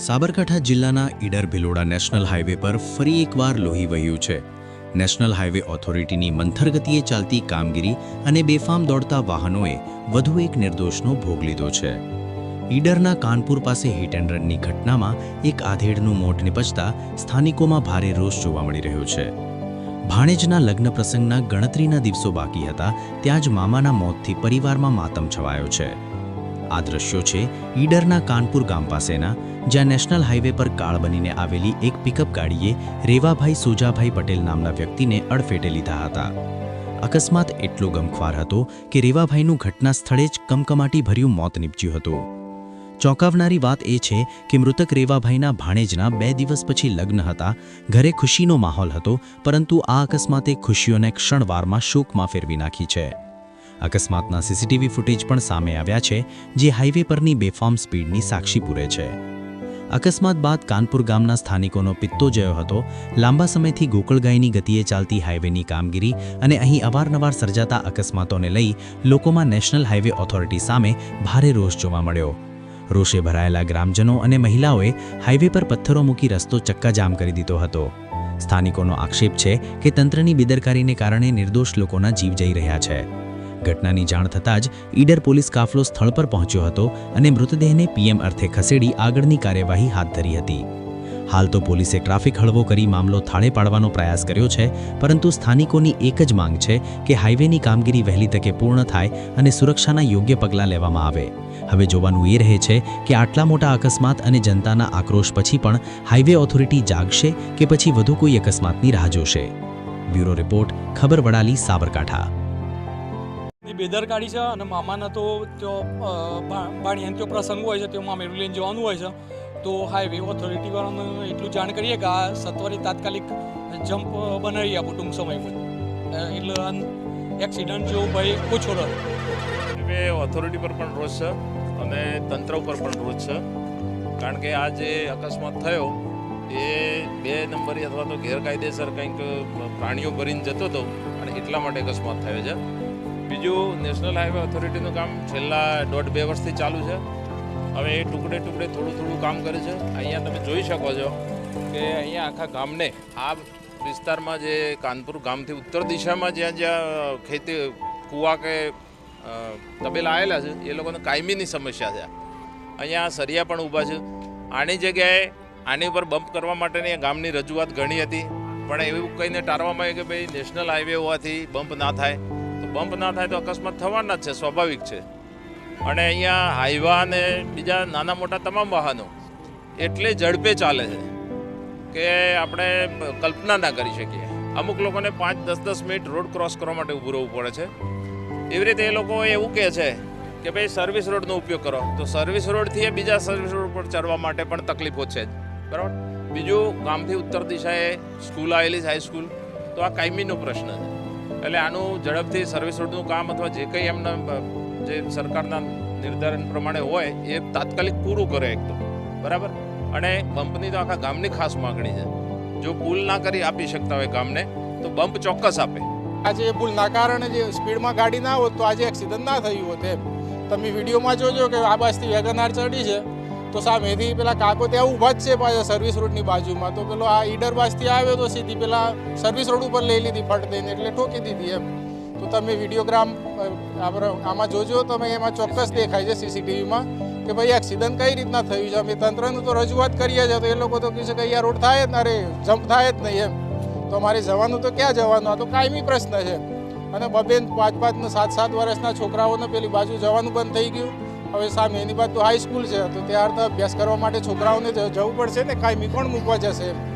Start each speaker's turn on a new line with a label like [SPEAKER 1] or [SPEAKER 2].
[SPEAKER 1] સાબરકાંઠા જિલ્લાના Idar Bhiloda national highway પર ફરી એકવાર લોહી વહ્યું છે. નેશનલ હાઈવે ઓથોરિટીની મંથરગતિએ ચાલતી કામગીરી અને બેફામ દોડતા વાહનોએ વધુ એક નિર્દોષનો ભોગ લીધો છે. ઈડરના કાનપુર પાસે હિટ એન્ડ રનની ઘટનામાં એક આધેડનું મોઢ નિપજતા સ્થાનિકોમાં ભારે રોષ જોવા મળી રહ્યો છે. ભાણેજના લગ્ન પ્રસંગના ગણતરીના દિવસો બાકી હતા, ત્યાં જ મામાના મોતથી પરિવારમાં માતમ છવાયો છે. આ દ્રશ્યો છે ઈડરના કાનપુર ગામ પાસેના જ્યાં નેશનલ હાઈવે પર કાળ બનીને આવેલી એક પિકઅપ ગાડીએ રેવાભાઈ સોજાભાઈ પટેલ નામના વ્યક્તિને અડફેટે લીધા હતા. અકસ્માત એટલો ગમખ્વાર હતો કે રેવાભાઈનું ઘટના સ્થળે જ કમકમાટી ભર્યું મોત નીપજ્યું હતું. ચોંકાવનારી વાત એ છે કે મૃતક રેવાભાઈના ભાણેજના બે દિવસ પછી લગ્ન હતા, ઘરે ખુશીનો માહોલ હતો, પરંતુ આ અકસ્માતે ખુશીઓને ક્ષણવારમાં શોકમાં ફેરવી નાખી છે. અકસ્માતના સીસીટીવી ફૂટેજ પણ સામે આવ્યા છે, જે હાઈવે પરની બેફામ સ્પીડની સાક્ષી પૂરે છે. અકસ્માત બાદ કાનપુર ગામના સ્થાનિકોનો પિત્તો જયો હતો. લાંબા સમયથી ગોકળગાયની ગતિએ ચાલતી હાઇવેની કામગીરી અને અહીં અવારનવાર સર્જાતા અકસ્માતોને લઈ લોકોમાં નેશનલ હાઇવે ઓથોરિટી સામે ભારે રોષ જોવા મળ્યો. રોષે ભરાયેલા ગ્રામજનો અને મહિલાઓએ હાઇવે પર પથ્થરો મૂકી રસ્તો ચક્કાજામ કરી દીધો હતો. સ્થાનિકોનો આક્ષેપ છે કે તંત્રની બેદરકારીને કારણે નિર્દોષ લોકોના જીવ જઈ રહ્યા છે. ઘટનાની જાણ થતાં જ ઈડર પોલીસ કાફલો સ્થળ પર પહોંચ્યો હતો અને મૃતદેહને પીએમ અર્થે ખસેડી આગળની કાર્યવાહી હાથ ધરી હતી. હાલ તો પોલીસે ટ્રાફિક હળવો કરી મામલો થાળે પાડવાનો પ્રયાસ કર્યો છે, પરંતુ સ્થાનિકોની એક જ માંગ છે કે હાઈવેની કામગીરી વહેલી તકે પૂર્ણ થાય અને સુરક્ષાના યોગ્ય પગલાં લેવામાં આવે. હવે જોવાનું એ રહે છે કે આટલા મોટા અકસ્માત અને જનતાના આક્રોશ પછી પણ હાઈવે ઓથોરિટી જાગશે કે પછી વધુ કોઈ અકસ્માતની રાહ જોશે. બ્યુરો રિપોર્ટ, ખબર વડાલી, સાબરકાંઠા.
[SPEAKER 2] એ બેદરકારી છે અને મામાના તો ત્યો બાણિયાન ત્યો પ્રસંગ હોય છે તેમાં મેળવી લઈને જવાનું હોય છે. તો હાઈવે ઓથોરિટીવાળાને એટલું જાણ કરીએ કે આ સત્વરી તાત્કાલિક જમ્પ બનાવી આપો ટૂંક સમયમાં એટલે એક્સિડન્ટ જેવું ભાઈ ઓછો રહે.
[SPEAKER 3] હાઈવે ઓથોરિટી પર પણ રોજ છે અને તંત્ર ઉપર પણ રોજ છે. કારણ કે આ જે અકસ્માત થયો, એ બે નંબરી અથવા તો ગેરકાયદેસર કંઈક પ્રાણીઓ ભરીને જતો હતો અને એટલા માટે અકસ્માત થયો છે. બીજું નેશનલ હાઈવે ઓથોરિટીનું કામ છેલ્લા દોઢ બે વર્ષથી ચાલુ છે. હવે એ ટુકડે ટુકડે થોડું થોડું કામ કરે છે. અહીંયા તમે જોઈ શકો છો કે અહીંયા આખા ગામને, આ વિસ્તારમાં જે કાનપુર ગામથી ઉત્તર દિશામાં જ્યાં જ્યાં ખેતી, કૂવા કે તબેલા આવેલા છે, એ લોકોને કાયમીની સમસ્યા છે. અહીંયા સરિયા પણ ઊભા છે. આની જગ્યાએ આની ઉપર બમ્પ કરવા માટેની ગામની રજૂઆત ઘણી હતી. પણ એવું કહીને ટાળવામાં આવ્યું કે ભાઈ નેશનલ હાઈવે હોવાથી બમ્પ ના થાય. બમ્પ ના થાય તો અકસ્માત થવાના જ છે, સ્વાભાવિક છે. અને અહીંયા હાઈવા અને બીજા નાના મોટા તમામ વાહનો એટલે ઝડપે ચાલે છે કે આપણે કલ્પના ના કરી શકીએ. અમુક લોકોને પાંચ, દસ દસ મિનિટ રોડ ક્રોસ કરવા માટે ઊભું રહેવું પડે છે. એવી રીતે એ લોકો એવું કહે છે કે ભાઈ સર્વિસ રોડનો ઉપયોગ કરો. તો સર્વિસ રોડથી એ બીજા સર્વિસ રોડ પર ચડવા માટે પણ તકલીફો છે જ. બરાબર? બીજું ગામથી ઉત્તર દિશાએ સ્કૂલ આવેલી છે હાઈસ્કૂલ તો આ કાયમીનો પ્રશ્ન છે. એટલે આનું ઝડપથી સર્વિસ રોડનું કામ અથવા જે કંઈ એમના, જે સરકારના નિર્ધારણ પ્રમાણે હોય, એ તાત્કાલિક પૂરું કરે એક તો બરાબર? અને બમ્પની તો આખા ગામની ખાસ માગણી છે. જો પુલ ના કરી આપી શકતા હોય ગામને, તો બંપ ચોક્કસ આપે.
[SPEAKER 4] આજે એ ભૂલના કારણે જે સ્પીડમાં ગાડી ના હોત તો આજે એક્સિડન્ટ ના થયું હોત એમ. તમે વિડીયોમાં જોજો કે આ બસથી વેગનાર ચડી છે. તો સામેથી પેલા કાકો ત્યાં ઊભા જ છે પાછા સર્વિસ રોડની બાજુમાં. તો પેલો આ ઈડર બાજથી આવ્યો તો સીધી પેલા સર્વિસ રોડ ઉપર લઈ લીધી ફટ દઈને, એટલે ઠોકી દીધી એમ. તો તમે વિડીયોગ્રામ આમાં જોજો તમે એમાં ચોક્કસ દેખાય છે સીસીટીવીમાં કે ભાઈ એક્સિડન્ટ કઈ રીતના થયું છે? અમે તંત્રનું તો રજૂઆત કરીએ છીએ તો એ લોકો તો કહે છે કે અહીંયા રોડ થાય જ ના રે જમ્પ થાય જ નહીં એમ. તો અમારે જવાનું તો ક્યાં જવાનું? આ તો કાયમી પ્રશ્ન છે. અને બબે પાંચ પાંચ સાત સાત વર્ષના છોકરાઓને પેલી બાજુ જવાનું બંધ થઈ ગયું. હવે સામે એની બાજુ હાઈ સ્કૂલ છે, તો ત્યાં તો અભ્યાસ કરવા માટે છોકરાઓને જવું પડશે ને? કાંઈ મીકોણ મૂકવા જશે એમ?